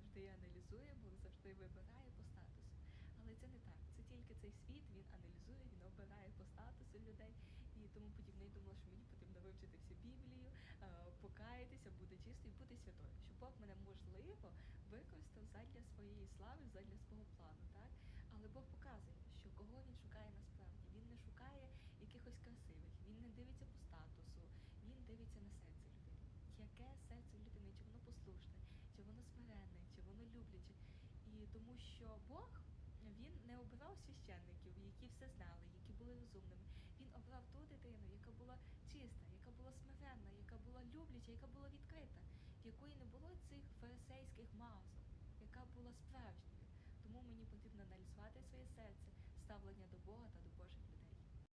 завжди аналізує, Бог завжди вибирає по статусу. Але це не так. Це тільки цей світ, він аналізує, він обирає по статусу людей і тому подібне. Я думала, що мені потрібно вивчити всю Біблію, е, покаятися, бути чистою, бути святою. Щоб Бог мене можливо використав задля своєї слави, задля свого плану. Так? Що Бог він не обирав священників, які все знали, які були розумними. Він обрав ту дитину, яка була чиста, яка була смиренна, яка була любляча, яка була відкрита, в якої не було цих фарисейських мазок, яка була справжньою. Тому мені потрібно аналізувати своє серце, ставлення до Бога та до